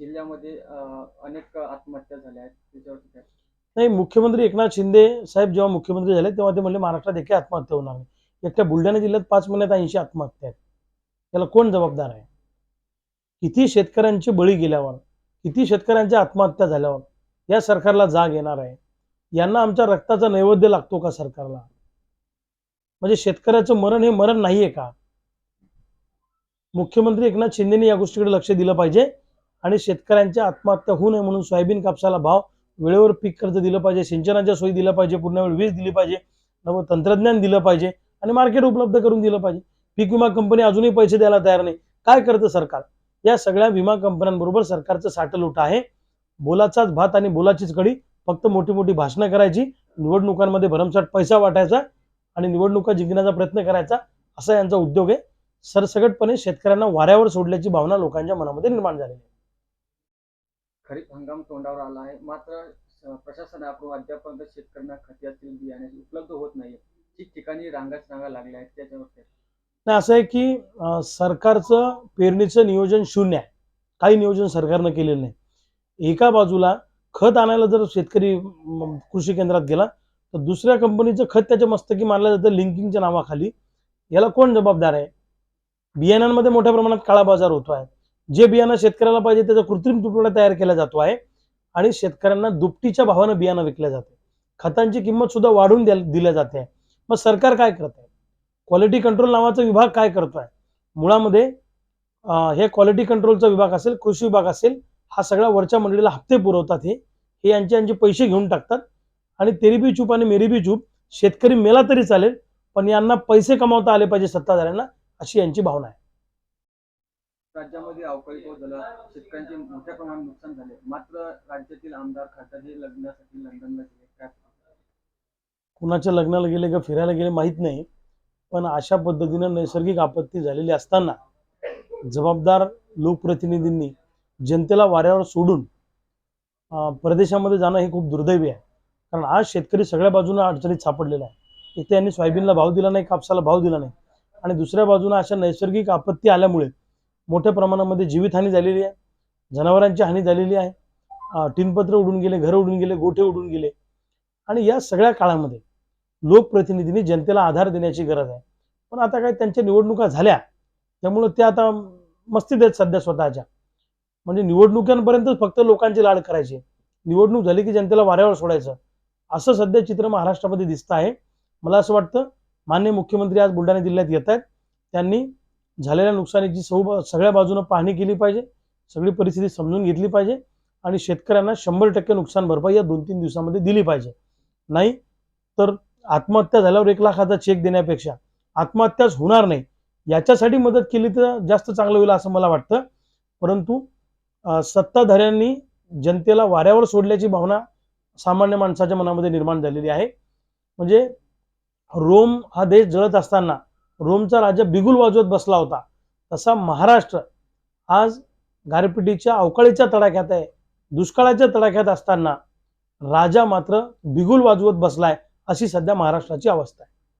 जिल्ह्यामध्ये अनेक आत्महत्या झाल्या आहेत. त्याच्यावरती काय? नाही मुख्यमंत्री एकनाथ शिंदे साहेब जेव्हा मुख्यमंत्री झाले तेव्हा ते म्हणले महाराष्ट्रात एकी आत्महत्या होणार नाही. एकट्या बुलढाणा जिल्ह्यात पाच महिन्यात ऐंशी आत्महत्या आहेत. त्याला कोण जबाबदार आहे? किती शेतकऱ्यांचे बळी गेल्यावर किती शेतकऱ्यांच्या आत्महत्या झाल्यावर या सरकारला जाग येणार आहे? यांना आमच्या रक्ताचा नैवेद्य लागतो का सरकारला? म्हणजे शेतकऱ्याचं मरण हे मरण नाहीये का? मुख्यमंत्री एकनाथ शिंदेने या गोष्टीकडे लक्ष दिलं पाहिजे. आणि शेतकऱ्यांच्या आत्महत्या होऊ नये म्हणून सोयाबीन कापसाला भाव वेळेवर पीक कर्ज दिलं पाहिजे सिंचनाच्या सोयी दिल्या पाहिजे पूर्ण वेळ वीज दिली पाहिजे नवं तंत्रज्ञान दिलं पाहिजे आणि मार्केट उपलब्ध करून दिलं पाहिजे. पीक विमा कंपनी अजूनही पैसे द्यायला तयार नाही. काय करतं सरकार? या सगळ्या विमा कंपन्यांबरोबर सरकारचं साठलोट आहे. बोलाचाच भात आणि बोलाचीच कडी फक्त मोठी मोठी भाषणं करायची निवडणुकांमध्ये भरमसाठ पैसा वाटायचा आणि निवडणुका जिंकण्याचा प्रयत्न करायचा असा यांचा उद्योग आहे. सरसकटपणे शेतकऱ्यांना वाऱ्यावर सोडल्याची भावना लोकांच्या मनामध्ये निर्माण झालेली आहे. खरीप हंगाम तोंडावर आला आहे. मात्र प्रशासनाकडून अद्यापर्यंत शेतकऱ्यांना खते बियाणे उपलब्ध होत नाहीये ठिकठिकाणी रांगाच रांगा लागल्या आहेत. त्याच्यावर नाही असं आहे की सरकारचं पेरणीचं नियोजन शून्य आहे. काही नियोजन सरकारनं केलेलं नाही. एका बाजूला खत आणायला जर शेतकरी कृषी केंद्रात गेला तर दुसऱ्या कंपनीचं खत त्याच्या मस्तकी मारलं जातं लिंकिंगच्या नावाखाली. याला कोण जबाबदार आहे? बियाण्यांमध्ये मोठ्या प्रमाणात काळा बाजार होतो आहे. जे बियाणं शेतकऱ्याला पाहिजे त्याचा कृत्रिम तुटवडा तयार केला जातो आहे आणि शेतकऱ्यांना दुपटीच्या भावानं बियाणं विकल्या जाते. खतांची किंमत सुद्धा वाढवून दिल्या जाते मग सरकार काय करत आहे? क्वालिटी कंट्रोल नावाचा विभाग काय करतोय मुळामध्ये हे क्वालिटी कंट्रोलचा विभाग असेल कृषी विभाग असेल हा सगळ्या वरच्या मंडळीला हप्ते पुरवतात हे. हे यांचे यांचे पैसे घेऊन टाकतात. आणि तेरी बी चूप आणि मेरी बी चूप शेतकरी मेला तरी चालेल पण यांना पैसे कमावता आले पाहिजे सत्ताधाऱ्यांना अशी यांची भावना आहे. राज्यामध्ये अवकाळी पाऊस झाला शेतकऱ्यांचे मोठ्या प्रमाणात नुकसान झाले. मात्र राज्यातील आमदार खासदार हे लग्नासाठी लंडनला गेले. काय कुणाच्या लग्नाला गेले का फिरायला गेले माहीत नाही पण अशा पद्धतीनं नैसर्गिक आपत्ती झालेली असताना जबाबदार लोकप्रतिनिधींनी जनतेला वाऱ्यावर सोडून परदेशामध्ये जाणं हे खूप दुर्दैवी आहे. कारण आज शेतकरी सगळ्या बाजूने अडचणीत सापडलेला आहे. इथे यांनी सोयाबीनला भाव दिला नाही कापसाला भाव दिला नाही. आणि दुसऱ्या बाजूने अशा नैसर्गिक आपत्ती आल्यामुळे मोठ्या प्रमाणामध्ये जीवितहानी झालेली आहे. जनावरांची हानी झालेली आहे. टिनपत्र उडून गेले घर उडून गेले गोठे उडून गेले. आणि या सगळ्या काळामध्ये लोकप्रतिनिधींनी जनतेला आधार देण्याची गरज आहे. पण आता काय त्यांच्या निवडणुका झाल्या त्यामुळं त्या आता मस्तीत आहेत सध्या स्वतःच्या. म्हणजे निवडणुकांपर्यंतच फक्त लोकांची लाड करायची. निवडणूक झाली की जनतेला वाऱ्यावर सोडायचं. असं सध्या चित्र महाराष्ट्रामध्ये दिसतं आहे. मला असं वाटतं मान्य मुख्यमंत्री आज बुलढाणा जिल्ह्यात येत आहेत. त्यांनी झालेल्या नुकसानीची सौ सगळ्या बाजूनं पाहणी केली पाहिजे सगळी परिस्थिती समजून घेतली पाहिजे आणि शेतकऱ्यांना शंभर टक्के नुकसान भरपाई या दोन तीन दिवसामध्ये दिली पाहिजे. नाही तर आत्महत्या झाल्यावर एक लाखाचा चेक देण्यापेक्षा आत्महत्याच होणार नाही. याच्यासाठी मदत केली तर जास्त चांगलं होईल असं मला वाटतं. परंतु सत्ताधाऱ्यांनी जनतेला वाऱ्यावर सोडल्याची भावना सामान्य माणसाच्या मनामध्ये निर्माण झालेली आहे. म्हणजे रोम हा देश जळत असताना रोमचा राजा बिगुल वाजवत बसला होता. तसा महाराष्ट्र आज गारपिटीच्या अवकाळीच्या तडाख्यात आहे. दुष्काळाच्या तडाख्यात असताना राजा मात्र बिगुल वाजवत बसलाय अशी सध्या महाराष्ट्राची अवस्था आहे.